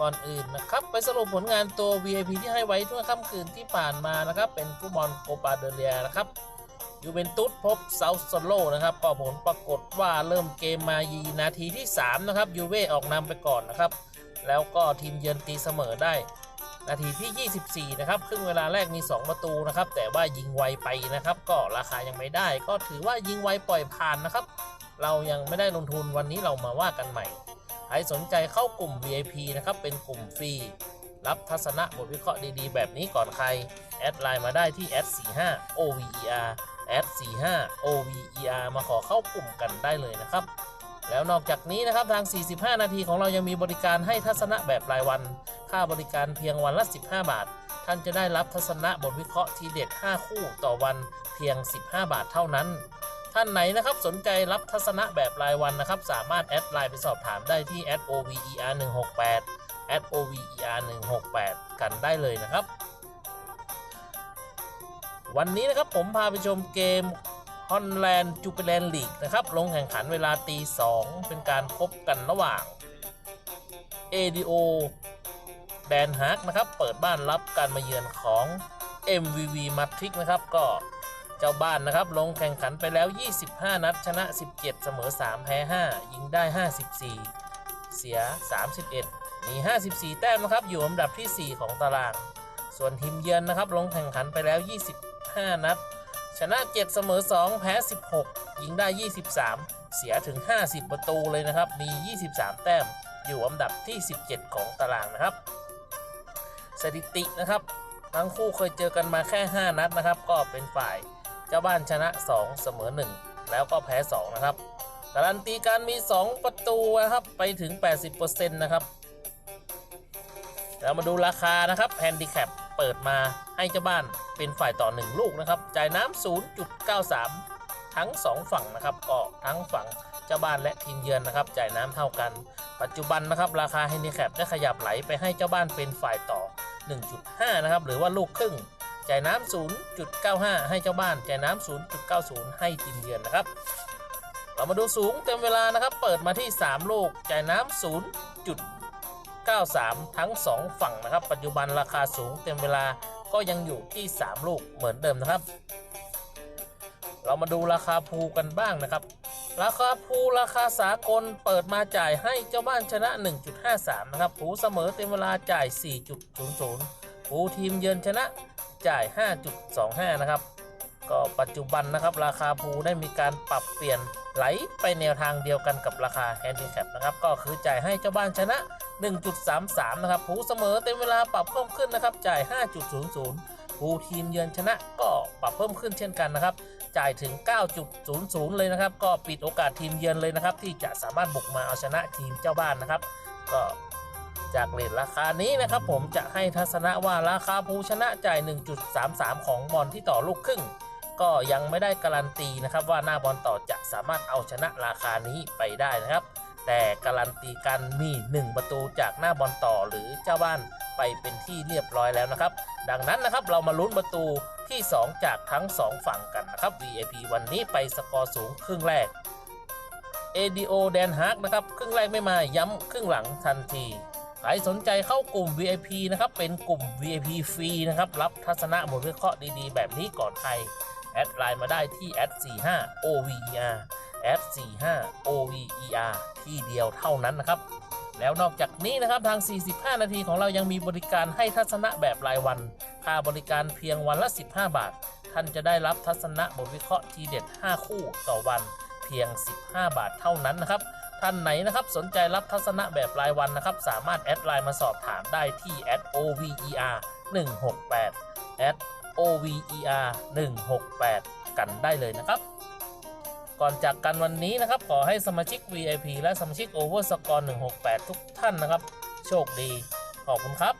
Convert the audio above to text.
ก่อนอื่นนะครับ ไปสรุปผลงานตัว VIP ที่ให้ไว้เมื่อค่ำคืนที่ผ่านมานะครับ เป็นฟุตบอลโคปาเดเลียนะครับยูเวนตุสพบเซาท์โซโลนะครับก็ผลปรากฏว่าเริ่มเกมมายีนาทีที่ 3 นะครับยูเว่ออกนำไปก่อนนะครับ แล้วก็ทีมเยือนตีเสมอได้ นาทีที่ 24 นะครับครึ่งเวลาแรกมี 2 ประตูนะครับ แต่ว่ายิงไวไปนะครับ ก็ราคายังไม่ได้ ก็ถือว่ายิงไวปล่อยผ่านนะครับ เรายังไม่ได้ลงทุนวันนี้เรามาว่ากันใหม่ ใครสนใจเข้ากลุ่ม VIP นะครับ เป็นกลุ่มฟรี รับทัศนะบทวิเคราะห์ดีๆ แบบนี้ก่อนใคร แอดไลน์มาได้ที่ @45 OVER @45 OVER มาขอเข้ากลุ่มกันได้เลยนะครับ แล้วนอกจากนี้นะครับทาง 45 นาทีของเรายังมีบริการให้ทัศนะแบบรายวัน ค่าบริการเพียงวันละ 15 บาท ท่านจะได้รับทัศนะบทวิเคราะห์ทีเด็ด 5 คู่ต่อวันเพียง 15 บาทเท่านั้น ท่านไหนนะครับสนใจรับทัศนะแบบรายวันนะครับสามารถแอดไลน์ไปสอบถามได้ที่ @over 168 @over 168กันได้เลยนะครับ วันนี้นะครับผมพาไปชมเกมฮอนแลนด์จูเปแลนลีกนะครับลงแข่งขันเวลาตี2เป็นการพบกันระหว่าง ADO แดนฮากนะครับ เปิดบ้านรับการมาเยือนของ MVV มาทริกนะครับ ก็ เจ้าบ้านนะครับ ลงแข่งขันไปแล้ว 25 นัด ชนะ 17 เสมอ 3 แพ้ 5 ยิงได้ 54 เสีย 31 มี 54 แต้มนะครับ อยู่อันดับที่ 4 ของตาราง ส่วนทีมเยือนนะครับ ลงแข่งขันไปแล้ว 25 นัด ชนะ 7 เสมอ 2 แพ้ 16 ยิงได้ 23 เสียถึง 50 ประตูเลยนะครับ มี 23 แต้ม อยู่อันดับที่ 17 ของตารางนะครับ สถิตินะครับทั้งคู่เคยเจอกันมาแค่ 5 นัดนะครับ ก็เป็นฝ่าย เจ้าบ้านชนะ 2 เสมอ 1 แล้วก็แพ้ 2 นะครับ การันตีการมี 2 ประตูนะครับไปถึง 80%นะครับเรามาดูราคานะครับแฮนดิแคปเปิดมาให้เจ้าบ้านเป็นฝ่ายต่อ 1 ลูกนะครับ จ่ายน้ำ0.93 ทั้ง 2 ฝั่งนะครับก็ทั้งฝั่งเจ้าบ้านและทีมเยือนนะครับ จ่ายน้ำเท่ากัน ปัจจุบันนะครับ ราคาแฮนดิแคปได้ขยับไหลไปให้เจ้าบ้านเป็นฝ่ายต่อ 1.5 นะครับ หรือว่าลูกครึ่ง จ่ายน้ำ0.95 ให้เจ้าบ้านจ่ายน้ำ0.90 ให้ทีมเยือนนะครับ เรามาดูสูงเต็มเวลานะครับ เปิดมาที่ 3 ลูกจ่ายน้ำ0.93 ทั้ง 2 ฝั่งนะครับ ปัจจุบันราคาสูงเต็มเวลาก็ยังอยู่ที่ 3 ลูกเหมือนเดิมนะครับ เรามาดูราคาภูกันบ้างนะครับ ราคาภูราคาสากลเปิดมาจ่ายให้เจ้าบ้านชนะ 1.53 นะครับ ภูเสมอเต็มเวลาจ่าย 4.00 ภูทีมเยือนชนะจ่าย 5.25 นะครับ ก็ปัจจุบันนะครับ ราคาภูได้มีการปรับเปลี่ยนไหลไปแนวทางเดียวกันกับราคาแฮนดิแคปนะครับ ก็คือจ่ายให้เจ้าบ้านชนะ 1.33 นะครับภูเสมอเต็มเวลาปรับเพิ่มขึ้นนะครับ จ่าย 5.00ภูทีมเยือนชนะก็ปรับเพิ่มขึ้นเช่นกันนะครับ จ่ายถึง 9.00 เลยนะครับ ก็ปิดโอกาสทีมเยือนเลยนะครับ ที่จะสามารถบุกมาเอาชนะทีมเจ้าบ้านนะครับ ก็ จากเลทราคานี้นะครับผมจะให้ทัศนะว่าราคาภูชนะจ่าย 1.33 ของบอลที่ต่อลูกครึ่ง ก็ยังไม่ได้การันตีนะครับว่าหน้าบอลต่อจะสามารถเอาชนะราคานี้ไปได้นะครับ แต่การันตีกันมี 1 ประตูจากหน้าบอลต่อหรือเจ้าบ้านไปเป็นที่เรียบร้อยแล้วนะครับ ดังนั้นนะครับเรามาลุ้นประตูที่ 2 จากทั้ง 2 ฝั่งกันนะครับ VIP วันนี้ไปสกอร์สูงครึ่งแรก ADO แดนฮาร์กนะครับครึ่งแรกไม่มาย้ำครึ่งหลังทันที ใครสนใจเข้ากลุ่ม VIP นะครับ เป็นกลุ่ม VIP ฟรีนะครับ รับทัศนะบทวิเคราะห์ดีๆ แบบนี้ก่อนใคร แอดไลน์มาได้ที่ @45 OVER @45 OVER ที่เดียวเท่านั้นนะครับ แล้วนอกจากนี้นะครับทาง 45 นาทีของเรายังมีบริการให้ทัศนะแบบรายวัน ค่าบริการเพียงวันละ 15 บาท ท่านจะได้รับทัศนะบทวิเคราะห์ทีเด็ด 5 คู่ต่อวันเพียง 15 บาทเท่านั้นนะครับ ท่านไหนนะครับสนใจรับทัศนะแบบรายวันนะครับ สามารถแอดไลน์มาสอบถามได้ที่ @over 168 @over 168กันได้เลยนะครับ ก่อนจากกันวันนี้นะครับ ขอให้สมาชิก VIP และสมาชิก Over Score 168 ทุกท่านนะครับ โชคดี ขอบคุณครับ